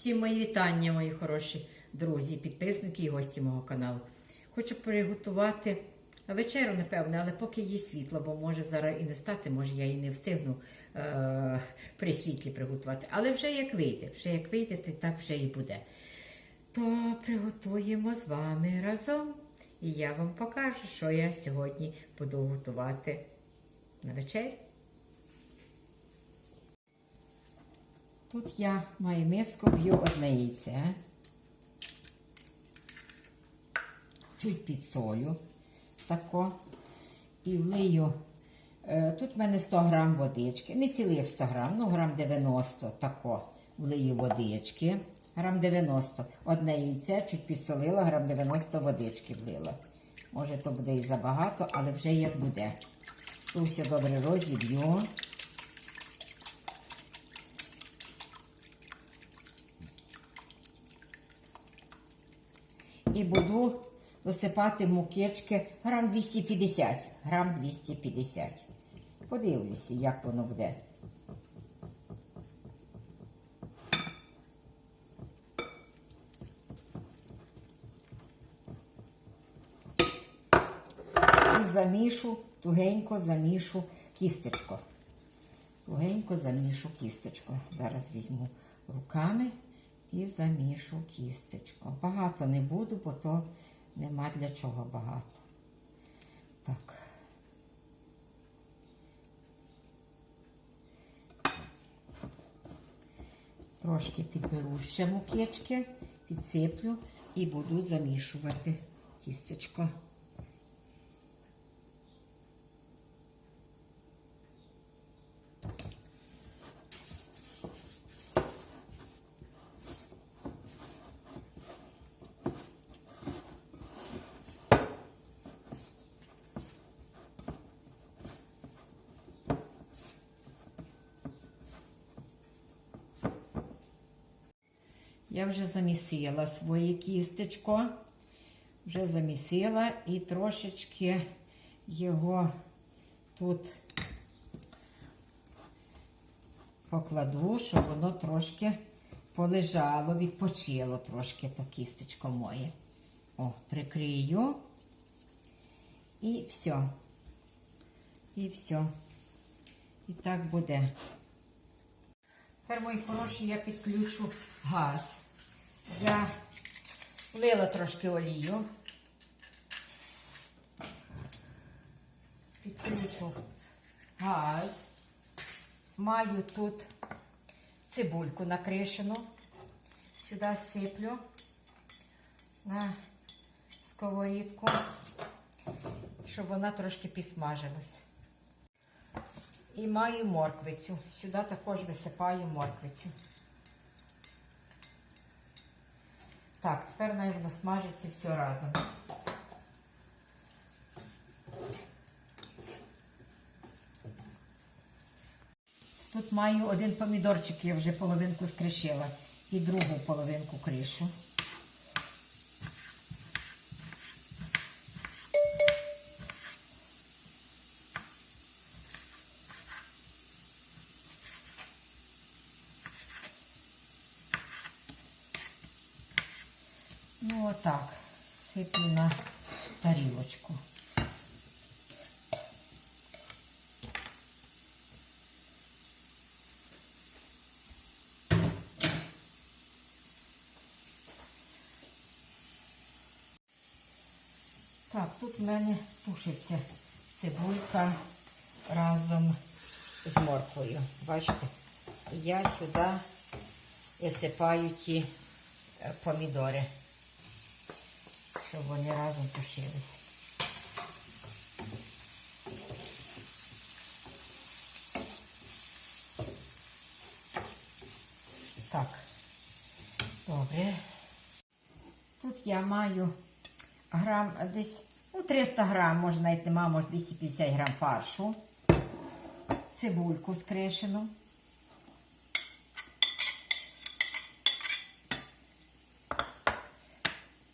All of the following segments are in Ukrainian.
Всім мої вітання, мої хороші друзі, підписники і гості мого каналу. Хочу приготувати вечерю, напевне, але поки є світло, бо може зараз і не стати, може я і не встигну е- при світлі приготувати. Але вже як вийде, вже як вийде, то так вже і буде. То приготуємо з вами разом. І я вам покажу, що я сьогодні буду готувати на вечерю. Тут я маю миску, б'ю одне яйце. Чуть підсолю тако. І влию. е, Тут в мене 100 грам водички. Не цілих 100 грам, ну грам 90 тако. Влию водички. Грам 90. Одне яйце, чуть підсолила, грам 90 водички влила. Може, то буде і забагато, але вже як буде. Тут все добре розіб'ю. і буду висипати мукички грам 250. Грам 250. Подивлюся, як воно буде. І замішу, тугенько замішу кісточку. Тугенько замішу кісточку. Зараз візьму руками і замішу кісточку. Багато не буду, бо то нема для чого багато. Так. Трошки підберу ще мукечки, підсиплю і буду замішувати тістечко. Я вже замісила своє кістечко, вже замісила і трошечки його тут покладу, щоб воно трошки полежало, відпочило трошки то кістечко моє. О, прикрию. І все. І все. І так буде. Тепер, мої хороші, я підключу газ. Я влила трошки олію. Підключу газ. Маю тут цибульку накришену. Сюди сиплю на сковорідку, щоб вона трошки підсмажилась. І маю морквицю. Сюди також висипаю морквицю. Так, тепер най воно смажиться все разом. Тут маю один помідорчик, я вже половинку скришила. І другу половинку кришу. Ну, отак. Сиплю на тарілочку. Так, тут в мене тушиться цибулька разом з морквою. Бачите? Я сюди висипаю ті е, помідори, щоб вони разом тушились. Так, добре. Тут я маю грам десь, ну, 300 грам, може навіть нема, може 250 грам фаршу, цибульку скришену.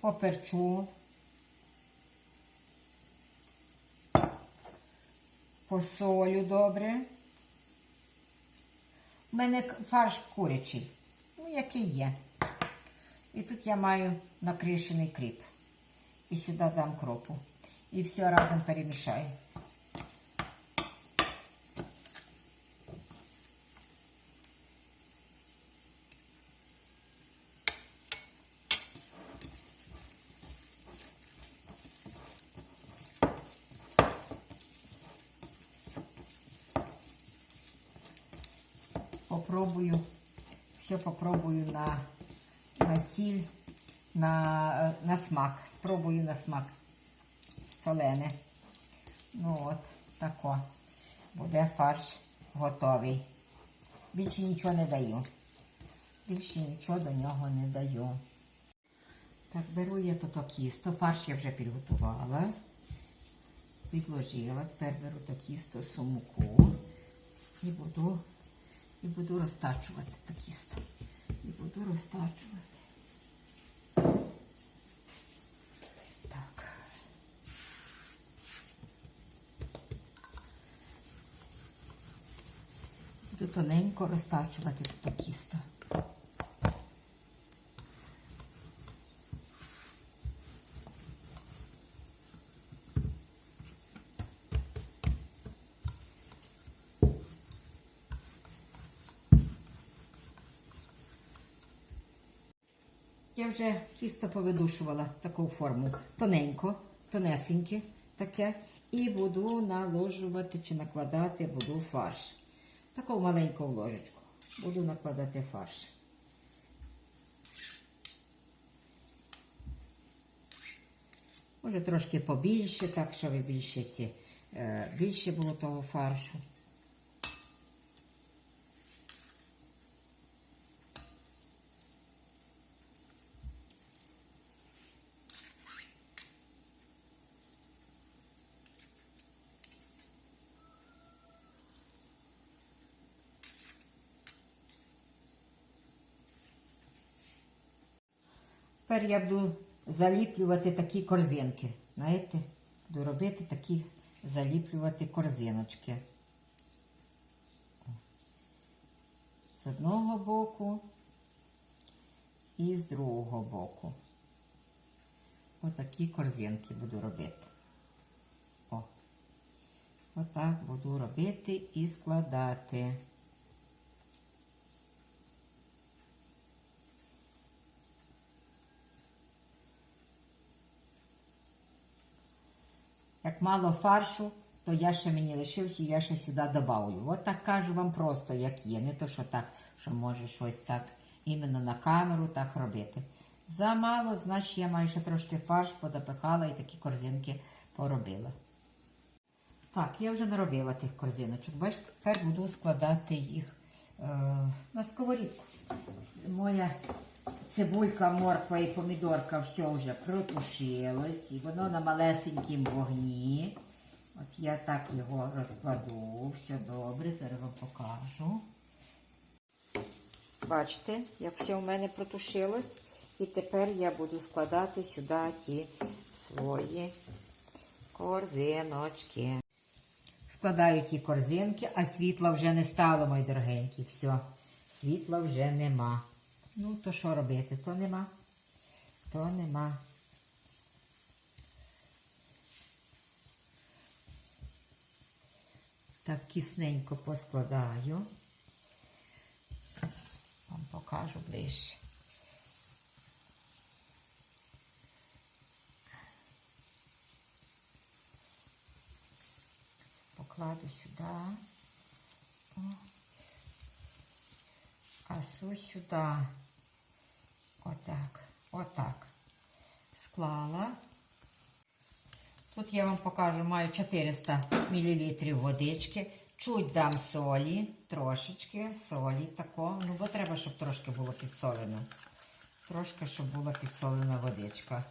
Поперчу. Посолю добре. У мене фарш курячий. Ну, який є. І тут я маю накришений кріп. І сюди дам кропу. І все разом перемішаю. Попробую, все попробую на, на сіль, на, е, на смак. Спробую на смак солене. Ну от, тако. Буде фарш готовий. Більше нічого не даю. Більше нічого до нього не даю. Так, беру я то кісто. Фарш я вже підготувала. Підложила. Тепер беру то кісто сумку і буду, і буду розтачувати то кісто. І буду розтачувати. Так. Буду тоненько розтачувати то кісто. Вже тісто повидушувала таку форму. Тоненько, тонесеньке таке. І буду наложувати чи накладати буду фарш. Таку маленьку ложечку. Буду накладати фарш. Може трошки побільше, так, щоб більше, більше було того фаршу. Тепер я буду заліплювати такі корзинки. Знаєте, буду робити такі заліплювати корзиночки. З одного боку і з другого боку. Отакі корзинки буду робити. О. Отак буду робити і складати. Як мало фаршу, то я ще мені лишився, я ще сюди добавлю. От так кажу вам просто, як є. Не то, що так, що може щось так іменно на камеру так робити. Замало, значить я маю ще трошки фарш подопихала і такі корзинки поробила. Так, я вже наробила тих корзиночок. Бачите, тепер буду складати їх е, на сковорідку. Моя цибулька, морква і помідорка все вже протушилось, і воно на малесенькім вогні. От я так його розкладу, все добре, зараз вам покажу. Бачите, як все в мене протушилось. І тепер я буду складати сюди ті свої корзиночки. Складаю ті корзинки, а світла вже не стало, мої дорогенькі. Все, світла вже нема. Ну, то що робити? То нема. То нема. Так кисненько поскладаю. Вам покажу ближче. Покладу сюди. О. А су сюди. Отак, отак. Склала. Тут я вам покажу, маю 400 мл водички. Чуть дам солі, трошечки солі тако. Ну, бо треба, щоб трошки було підсолено. Трошки, щоб була підсолена водичка.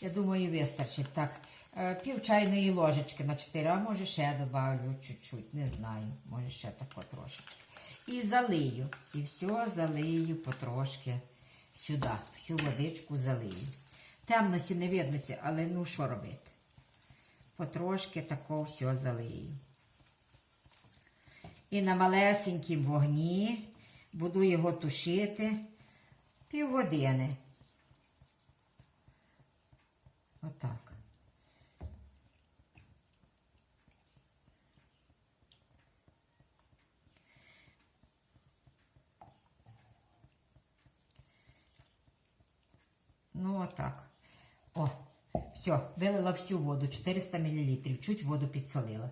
Я думаю, вистачить так. Е, Пів чайної ложечки на 4, а може ще добавлю чуть-чуть, не знаю. Може ще тако трошечки. І залию. І все залию потрошки сюди. Всю водичку залию. Темності не видності, але ну що робити? Потрошки тако все залию. І на малесенькім вогні буду його тушити півгодини. Отак. Ну, отак. О, все, вилила всю воду, 400 мл, чуть воду підсолила.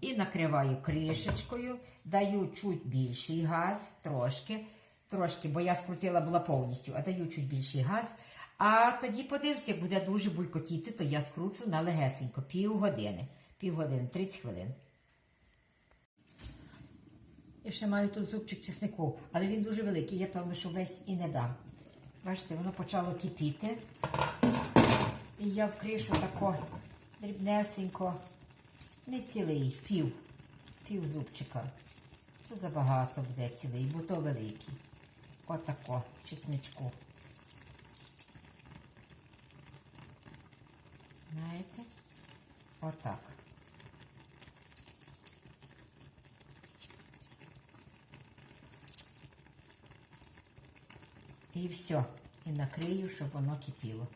І накриваю кришечкою, даю чуть більший газ, трошки, трошки, бо я скрутила була повністю, а даю чуть більший газ. А тоді подивлюся, як буде дуже булькотіти, то я скручу на легесенько, півгодини. Півгодини, 30 хвилин. Я ще маю тут зубчик чеснику, але він дуже великий, я певно, що весь і не дам. Бачите, воно почало кипіти. І я в кришу тако дрібнесенько, не цілий, пів, пів зубчика. То забагато буде цілий, бо то великий. Отако, чесничку. Знаєте? Отак. І все. І накрию, щоб воно кипіло.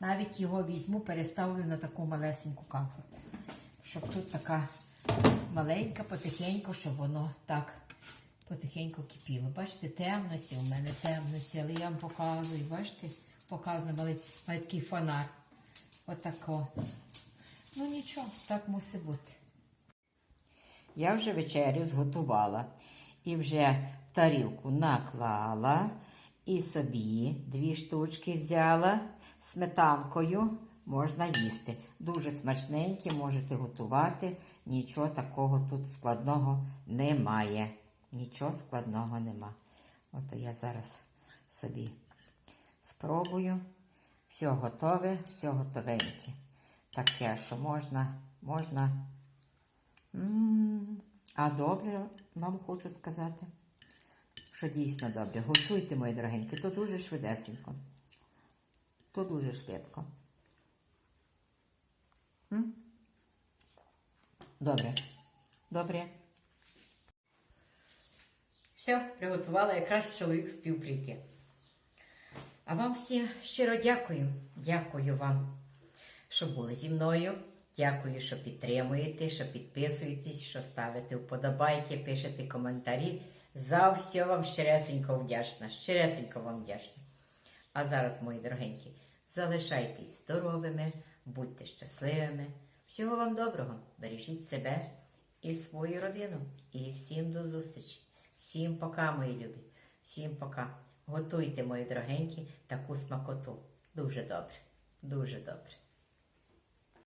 Навіть його візьму, переставлю на таку малесеньку камфорку. Щоб тут така маленька, потихеньку, щоб воно так потихеньку кипіло. Бачите, темності у мене темності, але я вам показую, бачите, показано мали такий фонар. Отако. Ну нічого, так мусить бути. Я вже вечерю зготувала і вже тарілку наклала і собі дві штучки взяла сметанкою. Можна їсти. Дуже смачненькі, можете готувати. Нічого такого тут складного немає. Нічого складного нема. От я зараз собі спробую. Все готове, все готовеньке. Таке, що можна, можна. А добре, вам хочу сказати, що дійсно добре. Готуйте, мої дорогенькі, то дуже швидесенько. То дуже швидко. Добре. Добре. Все, приготувала, якраз чоловік спів. А вам всім щиро дякую. Дякую вам, що були зі мною. Дякую, що підтримуєте, що підписуєтесь, що ставите вподобайки, пишете коментарі. За все вам щиресенько вдячна. Щиресенько вам вдячна. А зараз, мої дорогенькі, залишайтесь здоровими, будьте щасливими. Всього вам доброго. Бережіть себе і свою родину. І всім до зустрічі. Всім пока, мої любі. Всім пока. Готуйте, мої дорогенькі, таку смакоту. Дуже добре. Дуже добре.